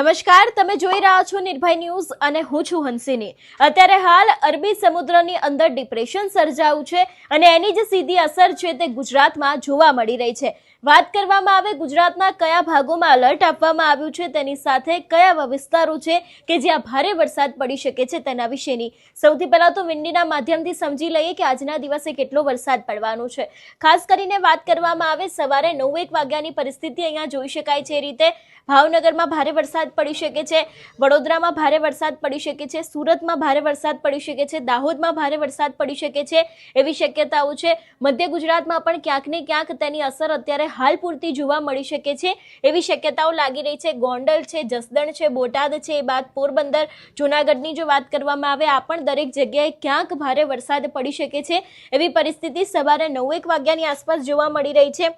નમસ્કાર, તમે જોઈ રહ્યા છો નિર્ભય ન્યૂઝ અને હું છું હંસિની. અત્યારે હાલ અરબી સમુદ્રની અંદર ડિપ્રેશન સર્જાયું છે અને એની જે સીધી અસર છે તે ગુજરાતમાં જોવા મળી રહી છે. વાત કરવામાં આવે, ગુજરાતના કયા ભાગોમાં અલર્ટ આપવામાં આવ્યું છે, તેની સાથે કયા વિસ્તારો છે કે જ્યાં ભારે વરસાદ પડી શકે છે તેના વિશેની. સૌથી પહેલા તો વિંડીના માધ્યમથી સમજી લઈએ કે આજના દિવસે કેટલો વરસાદ પડવાનો છે. ખાસ કરીને વાત કરવામાં આવે, સવારે નવ એક વાગ્યાની પરિસ્થિતિ અહીંયા જોઈ શકાય છે એ રીતે. ભાવનગરમાં ભારે વરસાદ પડી શકે છે, વડોદરામાં ભારે વરસાદ પડી શકે છે, સુરતમાં ભારે વરસાદ પડી શકે છે, દાહોદમાં ભારે વરસાદ પડી શકે છે એવી શક્યતાઓ છે. મધ્ય ગુજરાતમાં પણ ક્યાંક ને ક્યાંક તેની અસર અત્યારે હાલ પૂરતી જોવા મળી શકે છે. એવી શક્યતાઓ લાગી રહી છે. ગોંડલ છે, જસદણ છે, બોટાદ છે, એ બાદ પોરબંદર, જૂનાગઢની જો વાત કરવામાં આવે, આ પણ દરેક જગ્યાએ ક્યાંક ભારે વરસાદ પડી શકે છે. એવી પરિસ્થિતિ સવારે નવ એક વાગ્યાની આસપાસ જોવા મળી રહી છે.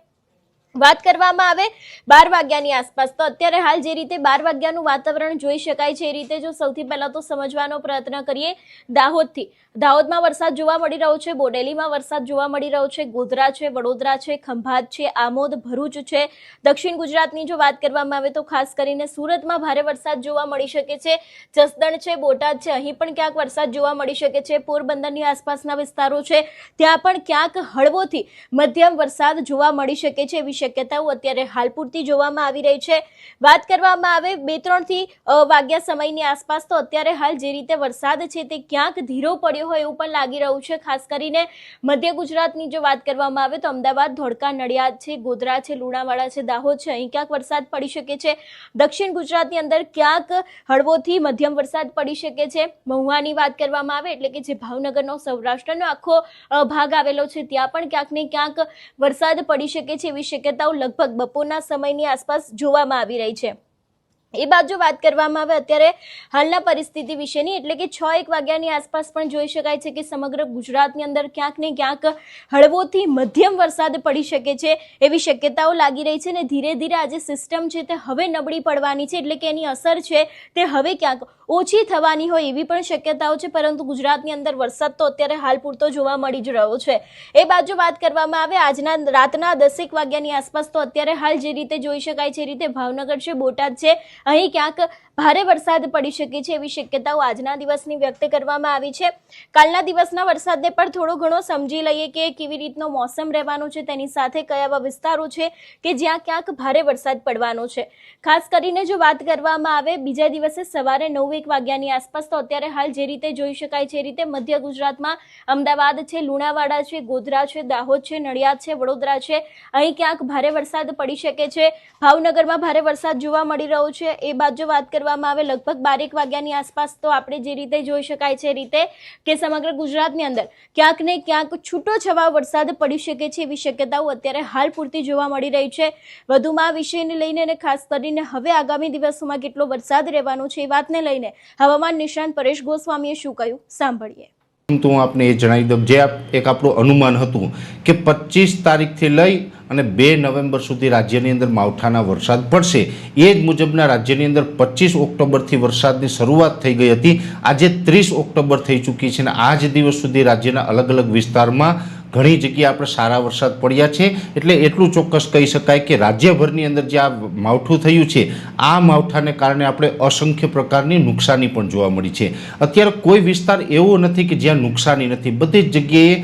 વાત કરવામાં આવે, બાર વાગ્યાની આસપાસ. તો અત્યારે હાલ જે રીતે બાર વાગ્યાનું વાતાવરણ જોઈ શકાય છે, એ રીતે જો સૌથી પહેલાં તો સમજવાનો પ્રયત્ન કરીએ દાહોદથી. દાહોદમાં વરસાદ જોવા મળી રહ્યો છે, બોડેલીમાં વરસાદ જોવા મળી રહ્યો છે, ગોધરા છે, વડોદરા છે, ખંભાત છે, આમોદ, ભરૂચ છે. દક્ષિણ ગુજરાતની જો વાત કરવામાં આવે તો ખાસ કરીને સુરતમાં ભારે વરસાદ જોવા મળી શકે છે. જસદણ છે, બોટાદ છે, અહીં પણ ક્યાંક વરસાદ જોવા મળી શકે છે. પોરબંદરની આસપાસના વિસ્તારો છે, ત્યાં પણ ક્યાંક હળવોથી મધ્યમ વરસાદ જોવા મળી શકે છે. એવી શક્યતાઓ અત્યારે હાલ પૂરતી જોવામાં આવી રહી છે. વાત કરવામાં આવે, બે ત્રણથી વાગ્યા સમયની આસપાસ તો અત્યારે હાલ જે રીતે વરસાદ છે તે ક્યાંક ધીરો પડ્યો હોય એવું પણ લાગી રહ્યું છે. ખાસ કરીને મધ્ય ગુજરાતની જો વાત કરવામાં આવે તો અમદાવાદ, ધોળકા, નડિયાદ છે, ગોધરા છે, લુણાવાડા છે, દાહોદ છે, અહીં ક્યાંક વરસાદ પડી શકે છે. દક્ષિણ ગુજરાતની અંદર ક્યાંક હળવોથી મધ્યમ વરસાદ પડી શકે છે. મહુવાની વાત કરવામાં આવે એટલે કે જે ભાવનગરનો, સૌરાષ્ટ્રનો આખો ભાગ આવેલો છે, ત્યાં પણ ક્યાંક ને ક્યાંક વરસાદ પડી શકે છે એવી શક્યતાઓ લગભગ બપોરના સમયની આસપાસ જોવામાં આવી રહી છે. એ બાજુ વાત કરવામાં આવે અત્યારે હાલના પરિસ્થિતિ વિશેની, એટલે કે છ એક વાગ્યાની આસપાસ પણ જોઈ શકાય છે કે સમગ્ર ગુજરાતની અંદર ક્યાંક ને ક્યાંક હળવોથી મધ્યમ વરસાદ પડી શકે છે એવી શક્યતાઓ લાગી રહી છે અને ધીરે ધીરે આ જે સિસ્ટમ છે તે હવે નબળી પડવાની છે, એટલે કે એની અસર છે તે હવે ક્યાંક ઓછી થવાની હોય એવી પણ શક્યતાઓ છે, પરંતુ ગુજરાતની અંદર વરસાદ તો અત્યારે હાલ પૂરતો જોવા મળી જ રહ્યો છે. એ બાજુ વાત કરવામાં આવે, આજના રાતના દસેક વાગ્યાની આસપાસ તો અત્યારે હાલ જે રીતે જોઈ શકાય છે એ રીતે ભાવનગર છે, બોટાદ છે અહીં ક્યાંક ભારે વરસાદ પડી શકે છે એવી શક્યતાઓ આજના દિવસની વ્યક્ત કરવામાં આવી છે. કાલના દિવસના વરસાદને પણ થોડો ઘણો સમજી લઈએ કે કેવી રીતનો મોસમ રહેવાનો છે, તેની સાથે કયા એવા વિસ્તારો છે કે જ્યાં ક્યાંક ભારે વરસાદ પડવાનો છે. ખાસ કરીને જો વાત કરવામાં આવે, બીજા દિવસે સવારે નવ એક વાગ્યાની આસપાસ તો અત્યારે હાલ જે રીતે જોઈ શકાય છે એ રીતે મધ્ય ગુજરાતમાં અમદાવાદ છે, લુણાવાડા છે, ગોધરા છે, દાહોદ છે, નડિયાદ છે, વડોદરા છે, અહીં ક્યાંક ભારે વરસાદ પડી શકે છે. ભાવનગરમાં ભારે વરસાદ જોવા મળી રહ્યો છે. એ બાદ જો વાત કરવામાં આવે, લગભગ બારેક વાગ્યાની આસપાસ તો આપણે જે રીતે જોઈ શકાય છે રીતે કે સમગ્ર ગુજરાતની અંદર ક્યાંક ને ક્યાંક છૂટો છવાયો વરસાદ પડી શકે છે એવી શક્યતાઓ અત્યારે હાલ પૂરતી જોવા મળી રહી છે. વધુમાં આ વિષયને લઈને અને ખાસ કરીને હવે આગામી દિવસોમાં કેટલો વરસાદ રહેવાનો છે એ વાતને લઈને હવામાન નિષ્ણાંત પરેશ ગોસ્વામીએ શું કહ્યું? સાંભળીએ. તો હું આપને એ જણાવી દઉં, જે એક આપણું અનુમાન હતું કે પચીસ તારીખથી લઈ અને બે નવેમ્બર સુધી રાજ્યની અંદર માવઠાના વરસાદ પડશે. એ જ મુજબના રાજ્યની અંદર પચીસ ઓક્ટોબરથી વરસાદની શરૂઆત થઈ ગઈ હતી. આજે ત્રીસ ઓક્ટોબર થઈ ચૂકી છે અને આ દિવસ સુધી રાજ્યના અલગ અલગ વિસ્તારમાં ઘણી જગ્યાએ આપણે સારા વરસાદ પડ્યા છે. એટલે એટલું ચોક્કસ કહી શકાય કે રાજ્યભરની અંદર જે આ માવઠું થયું છે, આ માવઠાને કારણે આપણે અસંખ્ય પ્રકારની નુકસાની પણ જોવા મળી છે. અત્યારે કોઈ વિસ્તાર એવો નથી કે જ્યાં નુકસાની નથી. બધી જ જગ્યાએ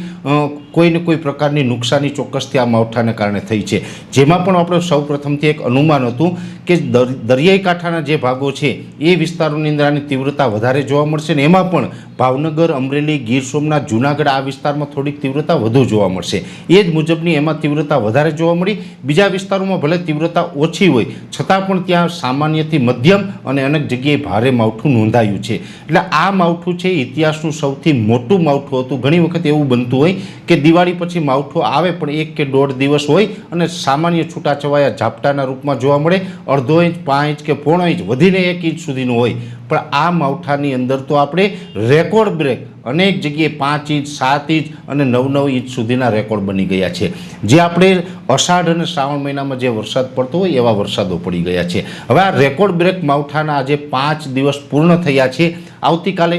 કોઈ ને કોઈ પ્રકારની નુકસાની ચોક્કસથી આ માવઠાને કારણે થઈ છે. જેમાં પણ આપણે સૌ પ્રથમથી એક અનુમાન હતું કે દરિયાઈ કાંઠાના જે ભાગો છે, એ વિસ્તારોની અંદર આની તીવ્રતા વધારે જોવા મળશે ને એમાં પણ ભાવનગર, અમરેલી, ગીર સોમનાથ, જુનાગઢ આ વિસ્તારમાં થોડીક તીવ્રતા વધુ જોવા મળશે. એ જ મુજબની એમાં તીવ્રતા વધારે જોવા મળી. બીજા વિસ્તારોમાં ભલે તીવ્રતા ઓછી હોય, છતાં પણ ત્યાં સામાન્યથી મધ્યમ અને અનેક જગ્યાએ ભારે માવઠું નોંધાયું છે. એટલે આ માવઠું છે, ઇતિહાસનું સૌથી મોટું માવઠું હતું. ઘણી વખત એવું બનતું હોય કે દિવાળી પછી માવઠું આવે પણ એક કે દોઢ દિવસ હોય અને સામાન્ય છૂટાછવાયા ઝાપટાના રૂપમાં જોવા મળે. અડધો ઇંચ, પાંચ ઇંચ કે પોણો ઇંચ, વધીને એક ઇંચ સુધીનું હોય. પણ આ માવઠાની અંદર તો આપણે રેકોર્ડ બ્રેક અનેક જગ્યાએ પાંચ ઇંચ, સાત ઇંચ અને નવ નવ ઇંચ સુધીના રેકોર્ડ બની ગયા છે. જે આપણે અષાઢ અને શ્રાવણ મહિનામાં જે વરસાદ પડતો હોય એવા વરસાદો પડી ગયા છે. હવે આ રેકોર્ડ બ્રેક માવઠાના આજે પાંચ દિવસ પૂર્ણ થયા છે. આવતીકાલે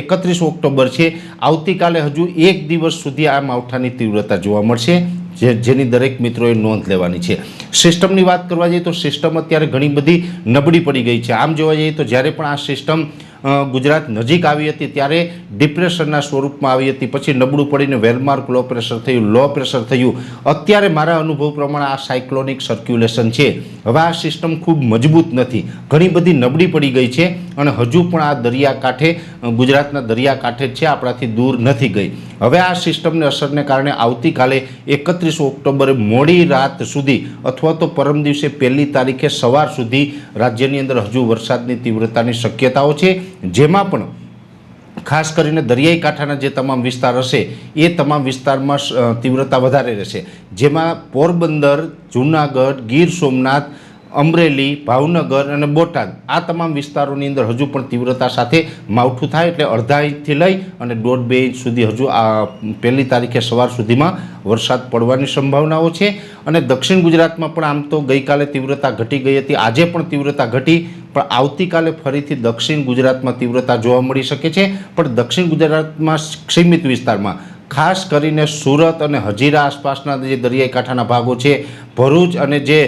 એકત્રીસ ઓક્ટોબર છે. આવતીકાલે હજુ એક દિવસ સુધી આ માવઠાની તીવ્રતા જોવા મળશે. જે જેની દરેક મિત્રોએ નોંધ લેવાની છે. સિસ્ટમની વાત કરવા જઈએ તો સિસ્ટમ અત્યારે ઘણી બધી નબળી પડી ગઈ છે. આમ જોવા જઈએ તો જ્યારે પણ આ સિસ્ટમ ગુજરાત નજીક આવી હતી ત્યારે ડિપ્રેશનના સ્વરૂપમાં આવી હતી. પછી નબળું પડીને વેલમાર્ક લો પ્રેશર થયું, લો પ્રેશર થયું. અત્યારે મારા અનુભવ પ્રમાણે આ સાયક્લોનિક સર્ક્યુલેશન છે. હવે આ સિસ્ટમ ખૂબ મજબૂત નથી. ઘણી બધી નબળી પડી ગઈ છે અને હજુ પણ આ દરિયાકાંઠે ગુજરાતના દરિયાકાંઠે છે, આપણાથી દૂર નથી ગઈ. હવે આ સિસ્ટમની અસરને કારણે આવતીકાલે એકત્રીસ ઓક્ટોબરે મોડી રાત સુધી અથવા તો પરમ દિવસે પહેલી તારીખે સવાર સુધી રાજ્યની અંદર હજુ વરસાદની તીવ્રતાની શક્યતાઓ છે. જેમાં પણ ખાસ કરીને દરિયાઈ કાંઠાના જે તમામ વિસ્તાર હશે, એ તમામ વિસ્તારમાં તીવ્રતા વધારે રહેશે. જેમાં પોરબંદર, જૂનાગઢ, ગીર સોમનાથ અમરેલી, ભાવનગર અને બોટાદ. આ તમામ વિસ્તારોની અંદર હજુ પણ તીવ્રતા સાથે માવઠું થાય એટલે અડધા ઇંચથી લઈ અને દોઢ બે ઇંચ સુધી હજુ આ પહેલી તારીખે સવાર સુધીમાં વરસાદ પડવાની સંભાવનાઓ છે. અને દક્ષિણ ગુજરાતમાં પણ આમ તો ગઈકાલે તીવ્રતા ઘટી ગઈ હતી. આજે પણ તીવ્રતા ઘટી, પણ આવતીકાલે ફરીથી દક્ષિણ ગુજરાતમાં તીવ્રતા જોવા મળી શકે છે. પણ દક્ષિણ ગુજરાતમાં સીમિત વિસ્તારમાં, ખાસ કરીને સુરત અને હજીરા આસપાસના જે દરિયાઈ કાંઠાના ભાગો છે ભરૂચ અને જે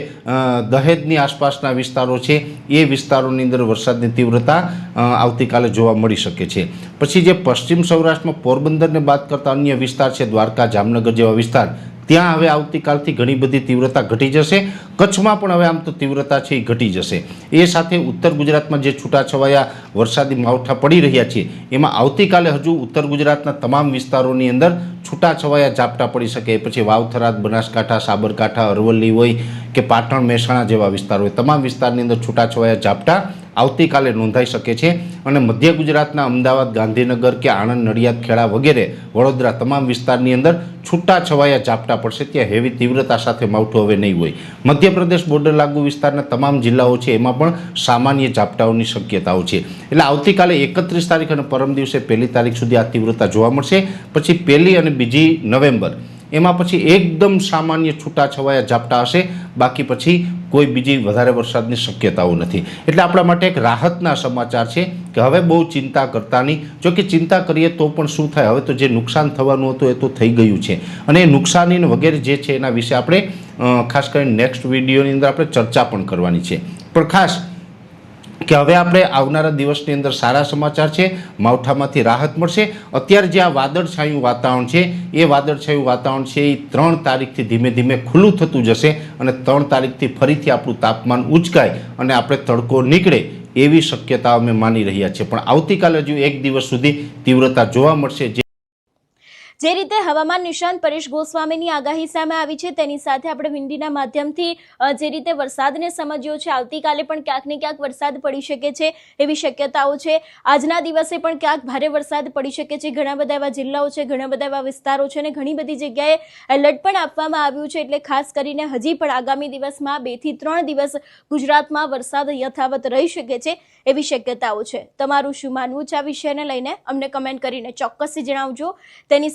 દહેજની આસપાસના વિસ્તારો છે, એ વિસ્તારોની અંદર વરસાદની તીવ્રતા આવતીકાલે જોવા મળી શકે છે. પછી જે પશ્ચિમ સૌરાષ્ટ્રમાં પોરબંદરને બાદ કરતા અન્ય વિસ્તાર છે, દ્વારકા, જામનગર જેવા વિસ્તાર ત્યાં હવે આવતીકાલથી ઘણી બધી તીવ્રતા ઘટી જશે. કચ્છમાં પણ હવે આમ તો તીવ્રતા છે એ ઘટી જશે. એ સાથે ઉત્તર ગુજરાતમાં જે છૂટાછવાયા વરસાદી માવઠા પડી રહ્યા છે, એમાં આવતીકાલે હજુ ઉત્તર ગુજરાતના તમામ વિસ્તારોની અંદર છૂટાછવાયા ઝાપટા પડી શકે. પછી વાવથરાદ, બનાસકાંઠા, સાબરકાંઠા, અરવલ્લી હોય કે પાટણ, મહેસાણા જેવા વિસ્તાર હોય, તમામ વિસ્તારની અંદર છૂટાછવાયા ઝાપટા આવતીકાલે નોંધાઈ શકે છે અને મધ્ય ગુજરાતના અમદાવાદ, ગાંધીનગર કે આણંદ, નડિયાદ, ખેડા વગેરે વડોદરા તમામ વિસ્તારની અંદર છૂટા છવાયા ઝાપટા પડશે. ત્યાં હેવી તીવ્રતા સાથે માવઠું હવે નહીં હોય. મધ્યપ્રદેશ બોર્ડર લાગુ વિસ્તારના તમામ જિલ્લાઓ છે, એમાં પણ સામાન્ય ઝાપટાઓની શક્યતાઓ છે. એટલે આવતીકાલે એકત્રીસ તારીખ અને પરમ દિવસે પહેલી તારીખ સુધી આ તીવ્રતા જોવા મળશે. પછી પહેલી અને બીજી નવેમ્બર એમાં પછી એકદમ સામાન્ય છૂટાછવાયા ઝાપટા હશે. બાકી પછી કોઈ બીજી વધારે વરસાદની શક્યતાઓ નથી. એટલે આપણા માટે એક રાહતના સમાચાર છે કે હવે બહુ ચિંતા કરતા નહીં. જો ચિંતા કરીએ તો પણ શું થાય? હવે તો જે નુકસાન થવાનું હતું એ તો થઈ ગયું છે. અને એ નુકસાની વગેરે જે છે એના વિશે આપણે ખાસ કરીને નેક્સ્ટ વિડીયોની અંદર આપણે ચર્ચા પણ કરવાની છે. પણ ખાસ કે હવે આપણે આવનારા દિવસની અંદર સારા સમાચાર છે, માવઠામાંથી રાહત મળશે. અત્યારે જે આ વાદળછાયું વાતાવરણ છે, એ વાદળછાયું વાતાવરણ છે એ ત્રણ તારીખથી ધીમે ધીમે ખુલ્લું થતું જશે અને ત્રણ તારીખથી ફરીથી આપણું તાપમાન ઉંચકાય અને આપણે તડકો નીકળે એવી શક્યતા અમે માની રહ્યા છીએ. પણ આવતીકાલે હજુ એક દિવસ સુધી તીવ્રતા જોવા મળશે. જે રીતે હવામાન નિષ્ણાંત પરેશ ગોસ્વામીની આગાહી સામે આવી છે, તેની સાથે આપણે વિંડીના માધ્યમથી જે રીતે વરસાદને સમજ્યો છે, આવતીકાલે પણ ક્યાંક ને ક્યાંક વરસાદ પડી શકે છે એવી શક્યતાઓ છે. આજના દિવસે પણ ક્યાંક ભારે વરસાદ પડી શકે છે. ઘણા બધા એવા જિલ્લાઓ છે, ઘણા બધા એવા વિસ્તારો છે અને ઘણી બધી જગ્યાએ એલર્ટ પણ આપવામાં આવ્યું છે, એટલે ખાસ કરીને હજી પણ આગામી દિવસમાં બેથી ત્રણ દિવસ ગુજરાતમાં વરસાદ યથાવત રહી શકે છે એવી શક્યતાઓ છે. તમારું શું માનવું છે આ વિષયને લઈને? અમને કમેન્ટ કરીને ચોક્કસથી જણાવજો. તેની